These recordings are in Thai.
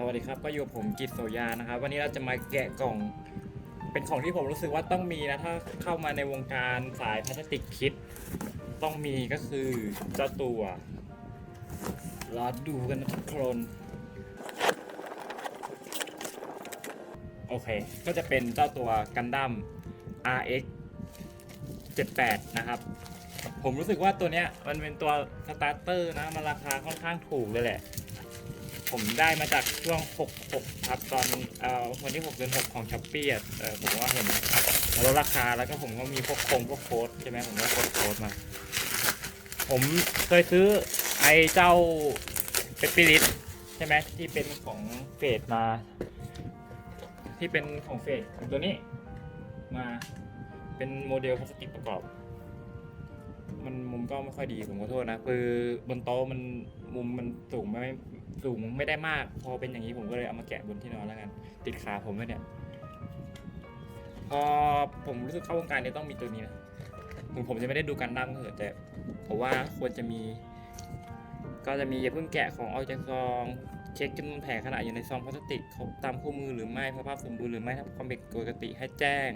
สวัสดีครับ ก็อยู่ผมกิตโสยานะครับ วันนี้เราจะมาแกะกล่อง เป็นของที่ผมรู้สึกว่าต้องมีนะ ถ้าเข้ามาในวงการสายพลาสติกคิด ต้องมีก็คือเจ้าตัวรอดูกันนะทุกคนโอเค ก็จะเป็นเจ้าตัวกันดั้ม RX 78 นะครับ ผมรู้สึกว่าตัวเนี้ยมันเป็นตัวสตาร์เตอร์นะ มันราคาค่อนข้างถูกเลยแหละ ผมได้มาจากช่วง 66 ครับ ตอนเอ่อวันที่ 6 เดือน 6 ของช้อปปี้อะเออผมว่าเห็นลดราคาแล้วก็ผมก็มีพวกโคงพวกโค้ดใช่ไหมผมก็กดโค้ดมา ผมเคยซื้อไอ้เจ้าเปปปิลิสใช่ไหมที่เป็นของเฟดมา ที่เป็นของเฟดตัวนี้มาเป็นโมเดลพลาสติกประกอบ มันมุมก็ไม่ค่อยดีผมขอโทษนะ คือบนโต๊ะมันมุมมันสูงไม่ สูงไม่ได้มาก พอเป็นอย่างนี้ผมก็เลยเอามาแกะบนที่นอนแล้วกัน ติดขาผมไว้เนี่ย พอผมรู้สึกเข้าวงการนี้ต้องมีตัวนี้นะถึงผมจะไม่ได้ดูกันดั้มก็เถอะแต่ผมว่าควรจะมี ก็จะมีอย่าเพิ่งแกะของออกจากซองเช็คจำนวนแผงขนาดอยู่ในซองพลาสติกครบตามคู่มือหรือไม่สภาพสมบูรณ์หรือไม่ถ้าความผิดปกติให้แจ้ง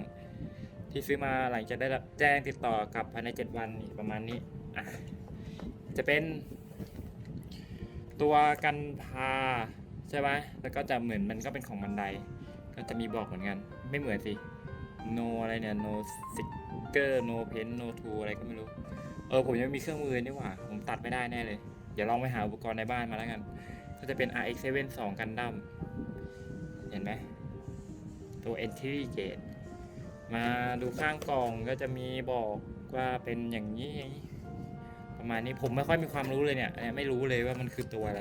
ที่ซื้อมาหลังจากได้รับแจ้งติดต่อกับภายใน 7 วันประมาณนี้อะจะเป็น ตัวกันพาใช่ไหมแล้วก็จะเหมือนมันก็เป็นของบันได ก็จะมีบอกเหมือนกัน ไม่เหมือนสิ no อะไรเนี่ย no sticker no pen no tool อะไรก็ไม่รู้ เออผมยังม่มีเครื่องมือนี่หว่า ผมตัดไม่ได้แน่เลย เดี๋ยวลองไปหาอุปกรณ์ในบ้านมาแล้วกัน ก็จะเป็น RX7 2กันดั้มเห็นไหมตัว entry gate มาดูข้างกล่องก็จะมีบอกว่าเป็นอย่างนี้อย่างนี้ ประมาณนี้ผมไม่ค่อยมีความรู้เลยเนี่ยไม่รู้เลยว่ามันคือตัวอะไร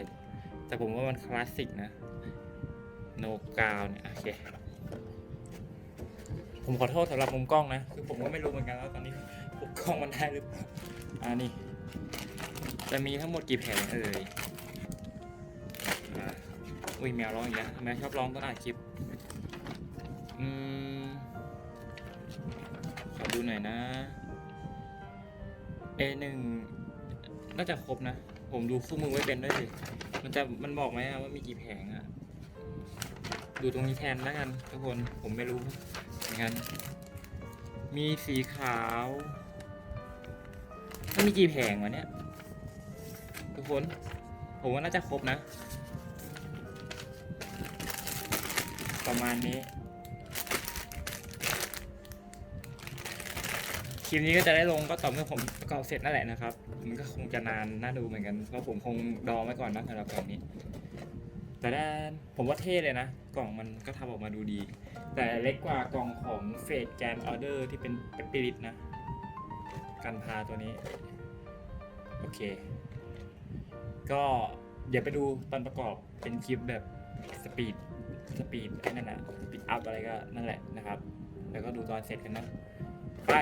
แต่ผมว่ามันคลาสสิกนะโนกาวเนี่ยโอเคผมขอโทษสำหรับมุมกล้องนะคือผมก็ไม่รู้เหมือนกันว่าตอนนี้มุมกล้องมันได้หรือเปล่าอ่านี่ จะมีทั้งหมดกี่แผงเอ่ยอุ้ยแมวร้องอีกแล้วแมวชอบร้องตอนอ่านคลิปอืมขอดูหน่อยนะ A1 น่ น่าจะครบนะ ผมดูคู่มือไว้เป็นด้วยสิมันจะมันบอกไหมว่ามีกี่แผงอะดูตรงนี้แทนแล้วกันทุกคนผมไม่รู้เหมือนกันมีสีขาวมันมีกี่แผงวะเนี่ยทุกคนผมว่าน่าจะครบนะ ประมาณนี้ ลิปนี้ก็จะได้ลงก็ต่อเมื่อผมประกอบเสร็จนั่นแหละนะครับ มันก็คงจะนานน่าดูเหมือนกัน เพราะผมคงดองไว้ก่อนนะสำหรับกล่องนี้ แต่ด้านผมว่าเท่เลยนะ กล่องมันก็ทำออกมาดูดี แต่เล็กกว่ากล่องของเฟดแกนออเดอร์ที่เป็นเปปปิลิตนะกันพาตัวนี้ โอเค ก็เดี๋ยวไปดูตอนประกอบเป็นคลิปแบบสปีดสปีดไอ้นั่นนะสปีดอัพอะไรก็นั่นแหละนะครับ แล้วก็ดูตอนเสร็จกันนะ ไป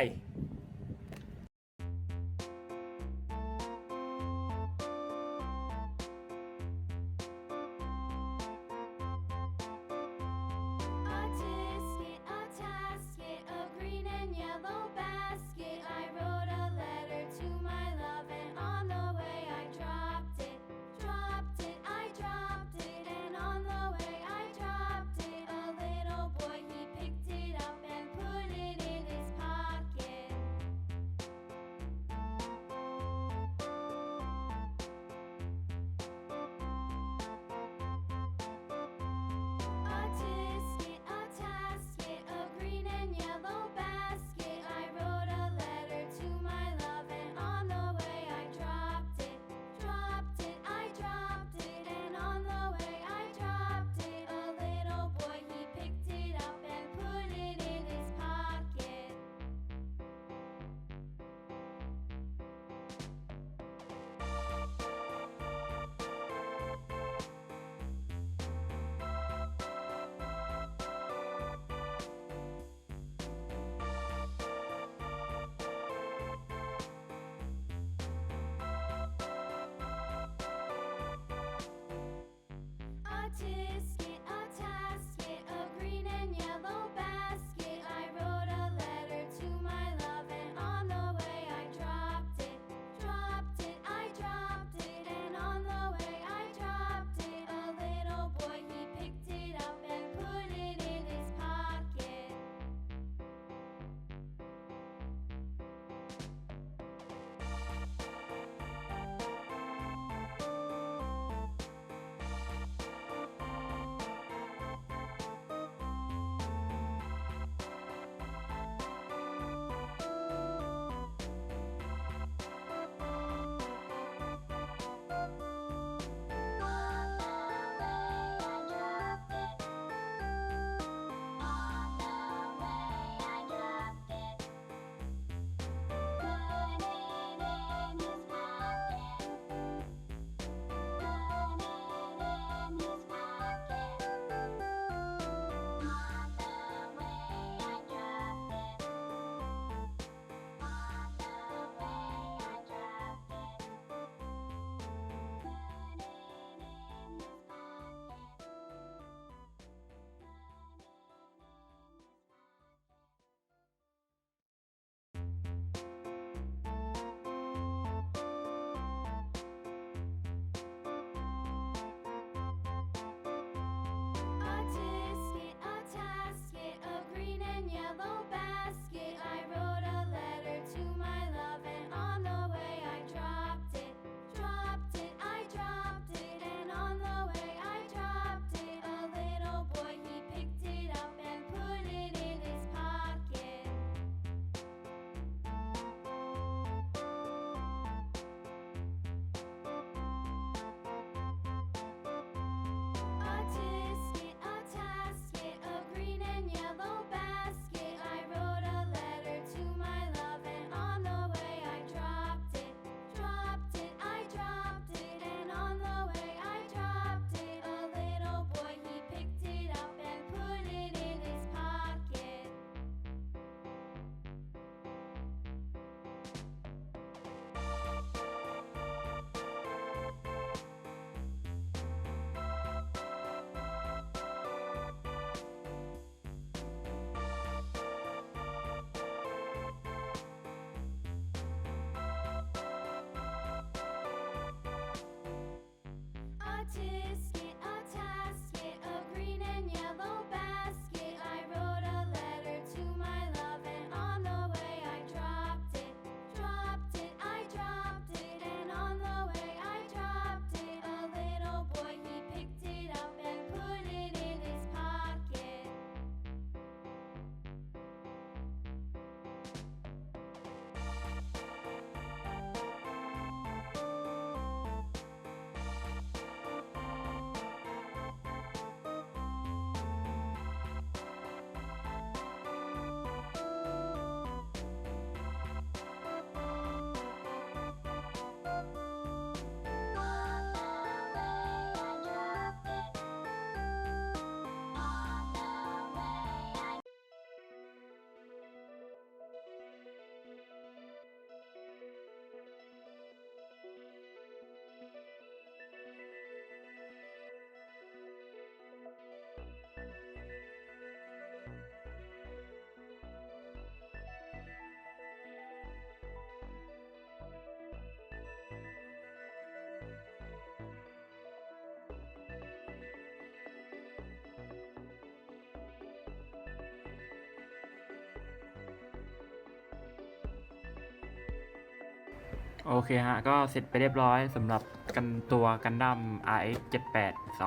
โอเคฮะ ก็เสร็จไปเรียบร้อยสำหรับกันตัวกันดั้ม RX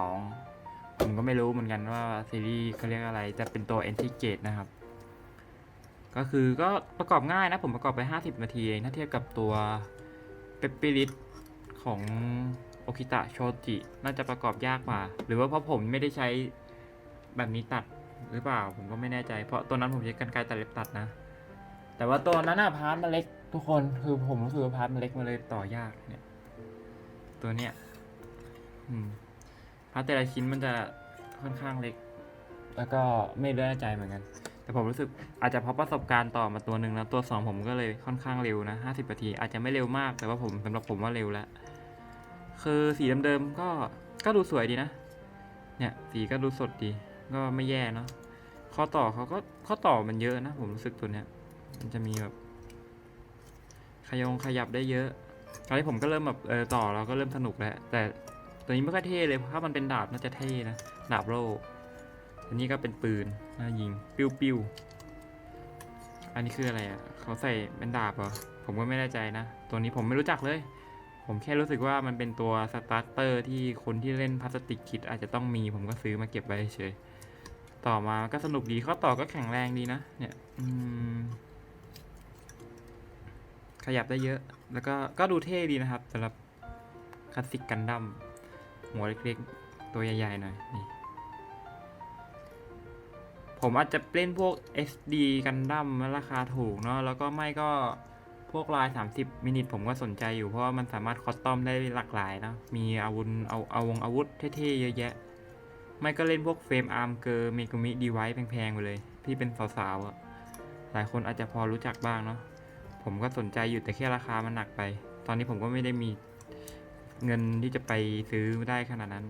782 ผมก็ไม่รู้เหมือนกันว่าซีรีส์เขาเรียกอะไรจะเป็นตัว Entry Gate นะครับ ก็คือก็ประกอบง่ายนะ ผมประกอบไป 50 นาทีเอง ถ้าเทียบกับตัวเปปปิลิตของโอคิตะโชจิ น่าจะประกอบยากกว่า หรือว่าเพราะผมไม่ได้ใช้แบบนี้ตัดหรือเปล่า ผมก็ไม่แน่ใจ เพราะตัวนั้นผมใช้กันไกรตัดเล็บตัดนะ แต่ว่าตัวนั้นอะพาร์ทมันเล็ก ทุกคนคือผมรู้สึกว่าพาร์ทมันเล็กมาเลยต่อยากเนี่ย ตัวเนี้ยอืมพาร์ทแต่ละชิ้นมันจะค่อนข้างเล็ก แล้วก็ไม่แน่ใจเหมือนกัน แต่ผมรู้สึกอาจจะเพราะประสบการณ์ต่อมาตัวหนึ่งแล้วตัวสองผมก็เลยค่อนข้างเร็วนะห้าสิบนาที อาจจะไม่เร็วมากแต่ว่าผมสำหรับผมว่าเร็วแล้วคือสีเดิมๆก็ก็ดูสวยดีนะ เนี่ยสีก็ดูสดดี ก็ไม่แย่เนาะข้อต่อเขาก็ข้อต่อมันเยอะนะ ผมรู้สึกตัวเนี้ย มันจะมีแบบ ขยงขยับได้เยอะตอนนี้ผมก็เริ่มแบบเออต่อเราก็เริ่มสนุกแล้วแต่ตัวนี้ไม่ค่อยเท่เลยเพราะมันเป็นดาบน่าจะเท่นะดาบโล่อันนี้ก็เป็นปืนน่ายิงปิ้วปิ้วอันนี้คืออะไรอะเขาใส่เป็นดาบเหรอผมก็ไม่แน่ใจนะ ตัวนี้ผมไม่รู้จักเลย ผมแค่รู้สึกว่ามันเป็นตัวสตาร์เตอร์ที่คนที่เล่นพลาสติกคิดอาจจะต้องมีผมก็ซื้อมาเก็บไว้เฉยต่อมาก็สนุกดีข้อต่อก็แข็งแรงดีนะ เนี่ย อืม ขยับได้เยอะ แล้วก็ก็ดูเท่ดีนะครับสำหรับคลาสสิกกันดั้มหัวเล็กๆ ตัวใหญ่ๆหน่อยนี่ผมอาจจะเล่นพวก SD กันดั้มราคาถูกเนาะแล้วก็ไม่ก็พวกลาย 30 มินิทผมก็สนใจอยู่เพราะว่ามันสามารถคอสตอมได้หลากหลายนะมีอาวุธเอาเอาวงอาวุธเท่ๆเยอะแยะ ไม่ก็เล่นพวกเฟรมอาร์มเกอร์เมกุมิดีไวซ์แพงๆไปเลย ที่เป็นสาวๆอะหลายคนอาจจะพอรู้จักบ้างเนาะ ผมก็สนใจอยู่แต่แค่ราคามันหนักไป ตอนนี้ผมก็ไม่ได้มีเงินที่จะไปซื้อได้ขนาดนั้น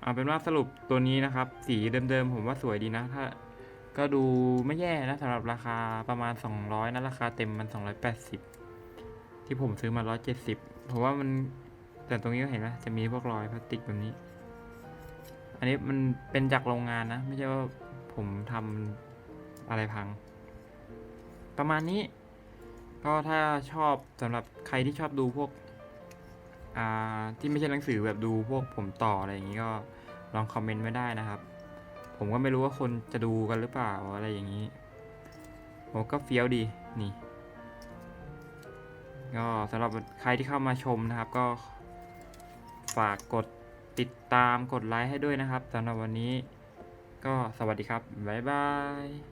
เอาเป็นว่าสรุปตัวนี้นะครับ สีเดิมๆผมว่าสวยดีนะถ้าก็ดูไม่แย่นะสำหรับราคาประมาณ 200นะราคาเต็มมัน 280 ที่ผมซื้อมา 170เพราะว่ามันแต่ตรงนี้ก็เห็นไหมจะมีพวกรอยพลาสติกแบบนี้ อันนี้มันเป็นจากโรงงานนะ ไม่ใช่ว่าผมทำอะไรพัง ประมาณนี้ ก็ถ้าชอบสำหรับใครที่ชอบดูพวกที่ไม่ใช่หนังสือแบบดูพวกผมต่ออะไรอย่างนี้ก็ลองคอมเมนต์ไว้ได้นะครับ ผมก็ไม่รู้ว่าคนจะดูกันหรือเปล่าอะไรอย่างนี้ผมก็เฟี้ยวดีนี่ก็สำหรับใครที่เข้ามาชมนะครับ ก็ฝากกดติดตามกดไลค์ให้ด้วยนะครับสำหรับวันนี้ ก็สวัสดีครับ บ๊ายบาย